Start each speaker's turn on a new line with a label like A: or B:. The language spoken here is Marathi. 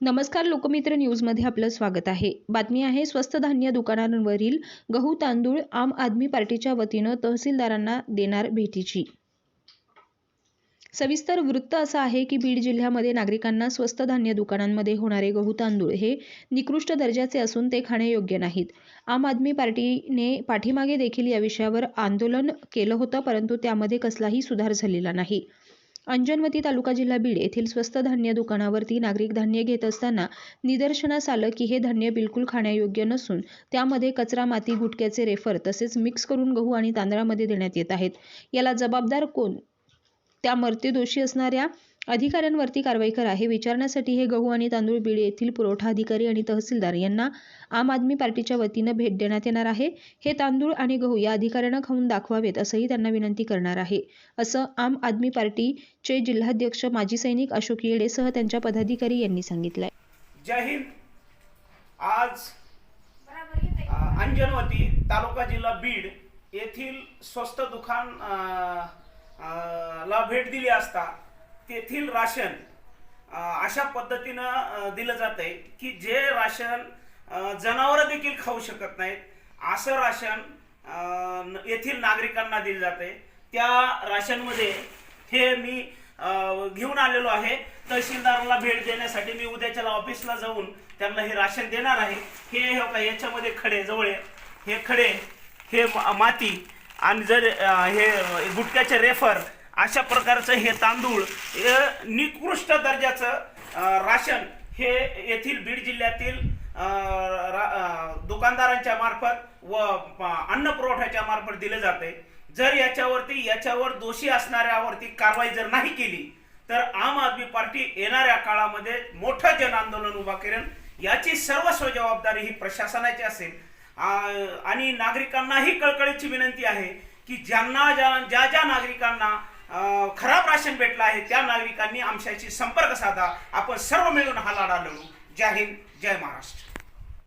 A: नमस्कार लोकमित्र न्यूजमध्ये आपलं स्वागत आहे. बातमी आहे स्वस्त धान्य दुकानांवरील गहू तांदूळ आम आदमी पार्टीच्या वतीनं तहसीलदारांना देणार भेटीची. सविस्तर वृत्त असं आहे की बीड जिल्ह्यामध्ये नागरिकांना स्वस्त धान्य दुकानांमध्ये होणारे गहू तांदूळ हे निकृष्ट दर्जाचे असून ते खाण्यायोग्य नाहीत. आम आदमी पार्टीने पाठीमागे देखील या विषयावर आंदोलन केलं होतं परंतु त्यामध्ये कसलाही सुधार झालेला नाही. अंजनवती तालुका जिल्हा बीड येथील स्वस्त धान्य दुकानावरती नागरिक धान्य घेत असताना निदर्शनास आलं की हे धान्य बिलकुल खाण्यायोग्य नसून त्यामध्ये कचरा माती गुटक्याचे रेफर तसेच मिक्स करून गहू आणि तांदळामध्ये देण्यात येत आहेत. याला जबाबदार कोण? त्या मर्त्य दोषी असणाऱ्या अधिकाऱ्यांवरती कारवाई करा हे विचारण्यासाठी हे गहू आणि तांदूळ बीड येथील पुरवठा अधिकारी आणि तहसीलदार यांना आम आदमी पार्टीच्या वतीनं भेट देण्यात येणार आहे. हे तांदूळ आणि गहू या अधिकाऱ्यांना खाऊन दाखवावेत असंही त्यांना विनंती करणार आहे. असं आम आदमी पार्टीचे जिल्हाध्यक्ष माजी सैनिक अशोक येडेसह त्यांच्या पदाधिकारी यांनी सांगितलंय.
B: जय हिंद. आज अंजनवती तालुका जिल्हा बीड येथील स्वस्त दुकान ला भेट दिली असता तेथील राशन अशा पद्धतीनं दिलं जात आहे की जे राशन जनावरं देखील खाऊ शकत नाहीत असं राशन येथील नागरिकांना दिलं जातंय. त्या राशनमध्ये हे मी घेऊन आलेलो आहे. तहसीलदाराला भेट देण्यासाठी मी उद्याच्याला ऑफिसला जाऊन त्यांना हे राशन देणार आहे. हे हे याच्यामध्ये खडे जवळ हे खडे हे माती आणि जर हे गुटक्याचे रेफर अशा प्रकारचं हे तांदूळ निकृष्ट दर्जाचं राशन हे येथील बीड जिल्ह्यातील दुकानदारांच्या मार्फत व अन्न पुरवठ्याच्या मार्फत दिले जाते. जर याच्यावरती याच्यावर दोषी असणाऱ्यावरती कारवाई जर नाही केली तर आम आदमी पार्टी येणाऱ्या काळामध्ये मोठं जन आंदोलन उभा करेल. याची सर्वस्व जबाबदारी ही प्रशासनाची असेल. आणि नागरिकांनाही कळकळीची विनंती आहे की ज्यांना ज्या ज्या ज्या नागरिकांना खराब राशन भेटलं आहे त्या नागरिकांनी आमच्याशी संपर्क साधा. आपण सर्व मिळून हा लढा लढू. जय हिंद जय महाराष्ट्र.